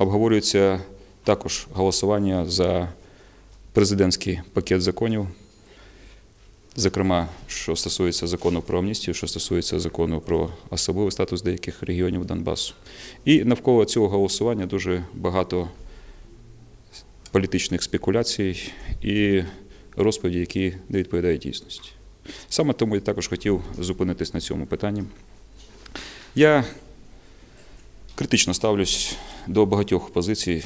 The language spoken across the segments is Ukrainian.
обговорюється також голосування за президентський пакет законів, зокрема, що стосується закону про амністію, що стосується закону про особливий статус деяких регіонів Донбасу. І навколо цього голосування дуже багато політичних спекуляцій і розповіді, які не відповідають дійсності. Саме тому я також хотів зупинитись на цьому питанні. Я критично ставлюсь до багатьох позицій,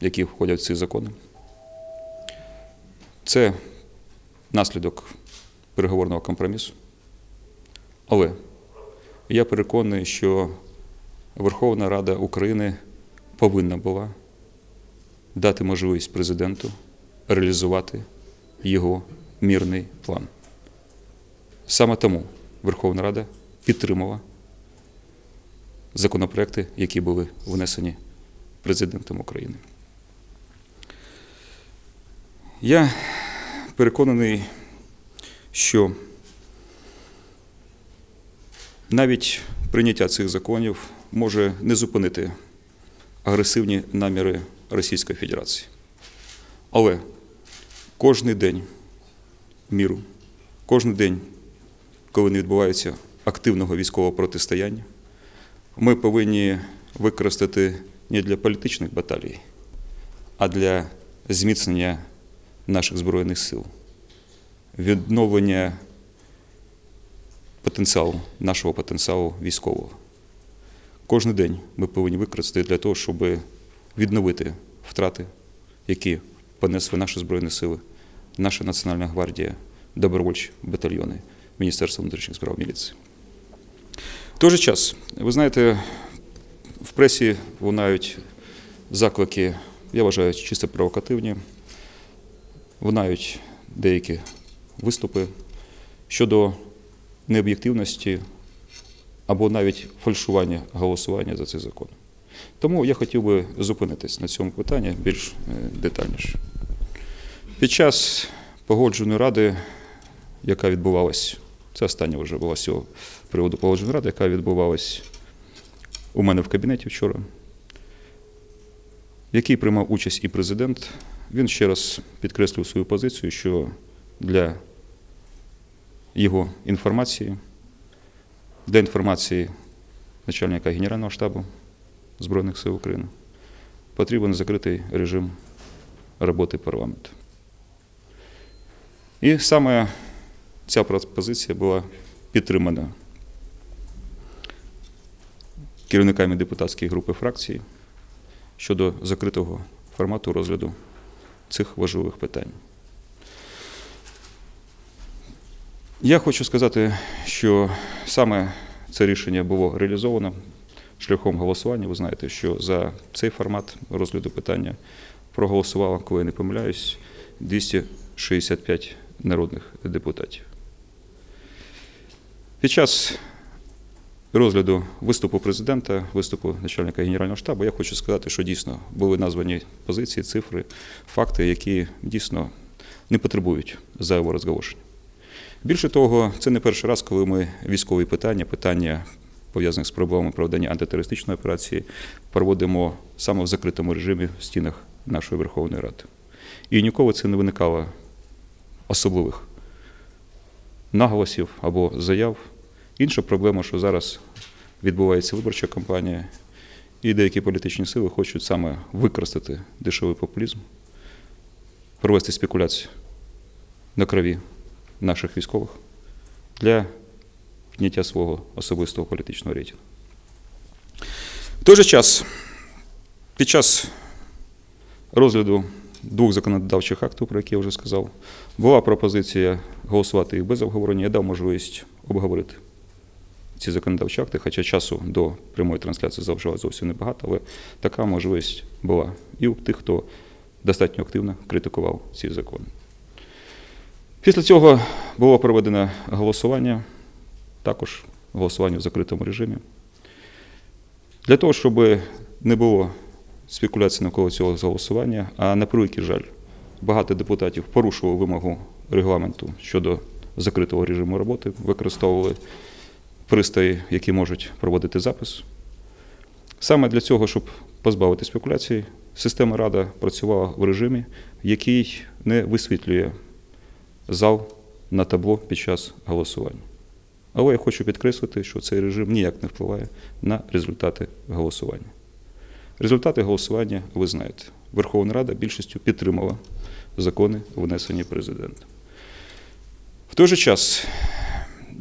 які входять в ці закони. Це наслідок переговорного компромісу. Але я переконаний, що Верховна Рада України повинна була дати можливість президенту реалізувати його мірний план. Саме тому Верховна Рада підтримала законопроекти, які були внесені президентом України. Я переконаний, що навіть прийняття цих законів може не зупинити агресивні наміри Російської Федерації. Але кожний день міру, кожен день, коли не відбувається активного військового протистояння, ми повинні використати не для політичних баталій, а для зміцнення наших Збройних сил, відновлення потенціалу, нашого потенціалу військового. Кожен день ми повинні використати для того, щоб відновити втрати, які понесли наші Збройні Сили, наша Національна гвардія, добровольчі батальйони Міністерства внутрішніх справ міліції. В той же час, ви знаєте, в пресі лунають заклики, я вважаю, чисто провокативні, лунають деякі виступи щодо необ'єктивності або навіть фальшування голосування за цей закон. Тому я хотів би зупинитись на цьому питанні більш е, детальніше. Під час погодженої ради, яка відбувалась, це остання вже була з цього приводу погодженої ради, яка відбувалась у мене в кабінеті вчора, в якій приймав участь і президент, він ще раз підкреслив свою позицію, що для його інформації, для інформації начальника Генерального штабу Збройних сил України потрібен закритий режим роботи парламенту. І саме ця пропозиція була підтримана керівниками депутатської групи фракції щодо закритого формату розгляду цих важливих питань. Я хочу сказати, що саме це рішення було реалізовано шляхом голосування. Ви знаєте, що за цей формат розгляду питання проголосувало, коли я не помиляюсь, 265 народних депутатів. Під час розгляду виступу президента, виступу начальника Генерального штабу, я хочу сказати, що дійсно були названі позиції, цифри, факти, які дійсно не потребують зайвого розголошення. Більше того, це не перший раз, коли ми військові питання, питання пов'язаних з проблемами проведення антитерористичної операції, проводимо саме в закритому режимі в стінах нашої Верховної Ради. І ніколи це не виникало особливих наголосів або заяв. Інша проблема, що зараз відбувається виборча кампанія, і деякі політичні сили хочуть саме використати дешевий популізм, провести спекуляцію на крові наших військових для підняття свого особистого політичного рейтингу. В той же час, під час розгляду двох законодавчих актів, про які я вже сказав, була пропозиція голосувати їх без обговорення. Я дав можливість обговорити ці законодавчі акти, хоча часу до прямої трансляції залишалося зовсім небагато, але така можливість була і у тих, хто достатньо активно критикував ці закони. Після цього було проведено голосування, також голосування в закритому режимі. Для того, щоб не було спекуляцій навколо цього голосування, а на превеликий жаль, багато депутатів порушували вимогу регламенту щодо закритого режиму роботи, використовували пристрої, які можуть проводити запис. Саме для цього, щоб позбавити спекуляцій. Система Рада працювала в режимі, який не висвітлює зал на табло під час голосування. Але я хочу підкреслити, що цей режим ніяк не впливає на результати голосування. Результати голосування ви знаєте. Верховна Рада більшістю підтримала закони, внесені президентом. В той же час,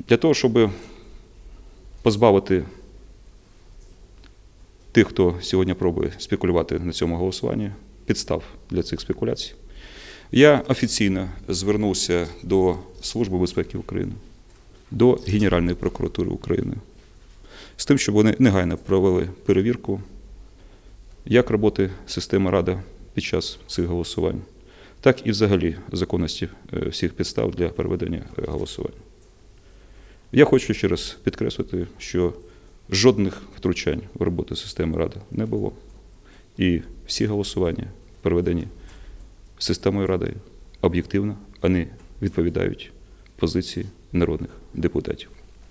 для того, щоб позбавити тих, хто сьогодні пробує спекулювати на цьому голосуванні, підстав для цих спекуляцій, я офіційно звернувся до Служби безпеки України, до Генеральної прокуратури України з тим, щоб вони негайно провели перевірку, як роботи системи Рада під час цих голосувань, так і взагалі законності е, всіх підстав для проведення е, голосувань. Я хочу ще раз підкреслити, що жодних втручань в роботу системи Ради не було. І всі голосування проведені системою Ради об'єктивно, вони відповідають позиції народних депутатів.